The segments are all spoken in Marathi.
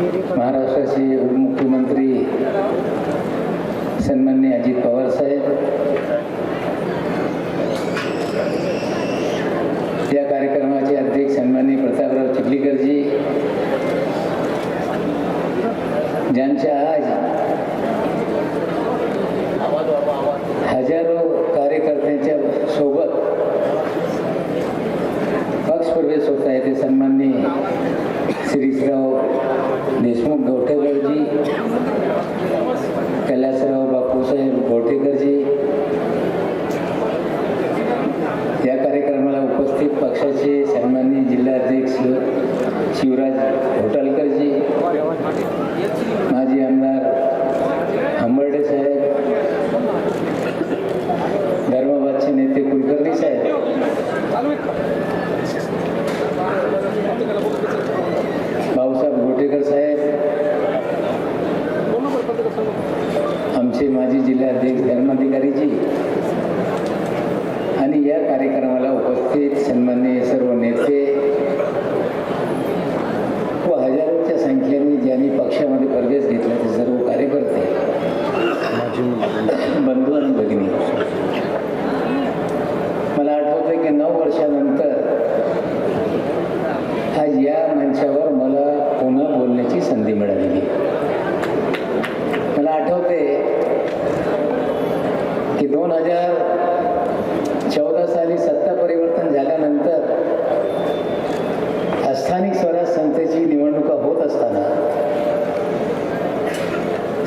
महाराष्ट्राचे उपमुख्यमंत्री सन्मान्य अजित पवार साहेब त्या कार्यक्रमाचे अध्यक्ष सन्मान्य प्रतापराव चिखलीकरजी ज्यांच्या आमचे माजी जिल्हाध्यक्ष धर्माधिकारीजी. आणि या कार्यक्रमाला उपस्थित सन्माननीय सर्व नेते व हजारोच्या संख्येने ज्यांनी पक्षामध्ये प्रवेश घेतला ते सर्व कार्यकर्ते बंधू आणि भगिनी. दोन हजार चौदा साली सत्ता परिवर्तन झाल्यानंतर स्थानिक स्वराज संस्थेची निवडणुका होत असताना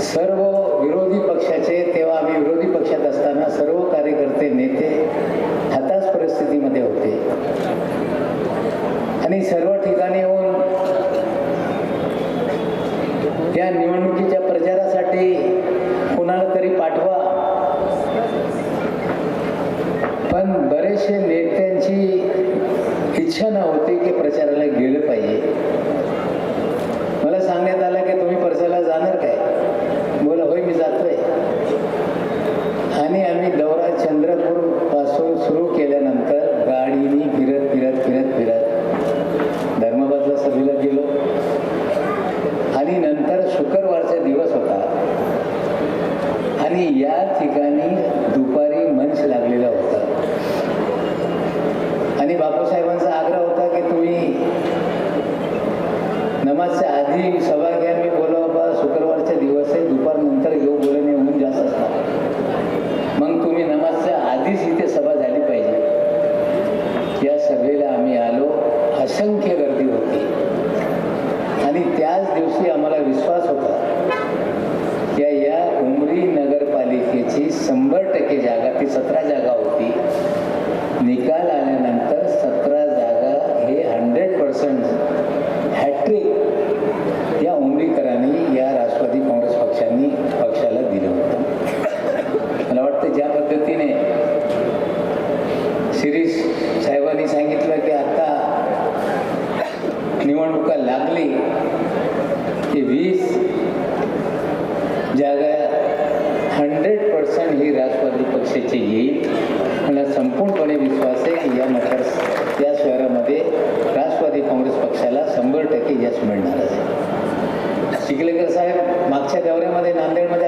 सर्व विरोधी पक्षाचे तेव्हा आम्ही विरोधी पक्षात असताना सर्व कार्यकर्ते नेते हताश परिस्थितीमध्ये होते. आणि सर्व ठिकाणी हो पण बरेचसे नेत्यांची इच्छा नव्हती की प्रचाराला गेलं पाहिजे. नांदेडमध्ये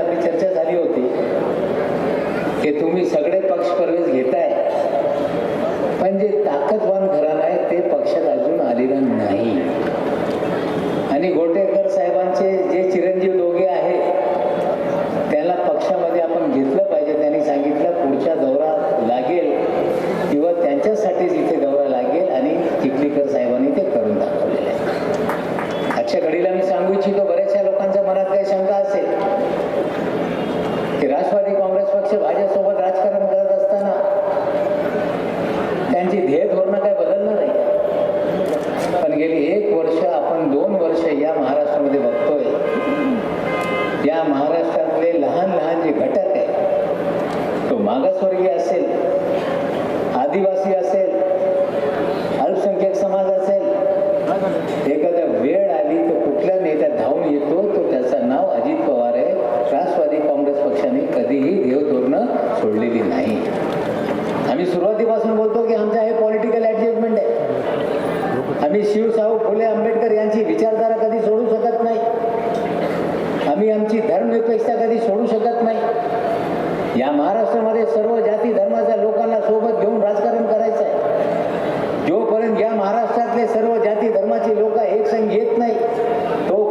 आमची धर्मनिरपेक्षता कधी सोडू शकत नाही? या महाराष्ट्रामध्ये सर्व जाती धर्माच्या लोकांना सोबत घेऊन राजकारण करायचं आहे जोपर्यंत या महाराष्ट्रातले सर्व जाती धर्माचे लोक एकसंग येत नाही तो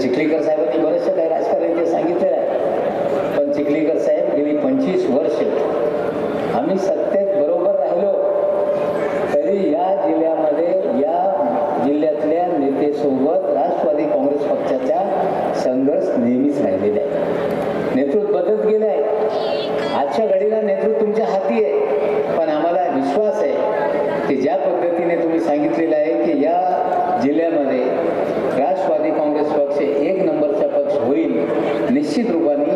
चिखलीकर साहेबांनी बरेचसे काही राजकारणी सांगितलेलं आहे. पण चिखलीकर साहेब गेली पंचवीस वर्ष आम्ही सत्तेत बरोबर राहिलो. तरी या जिल्ह्यामध्ये या जिल्ह्यातल्या नेतेसोबत राष्ट्रवादी काँग्रेस पक्षाचा संघर्ष नेहमीच राहिलेला आहे. निश्चित रूपाने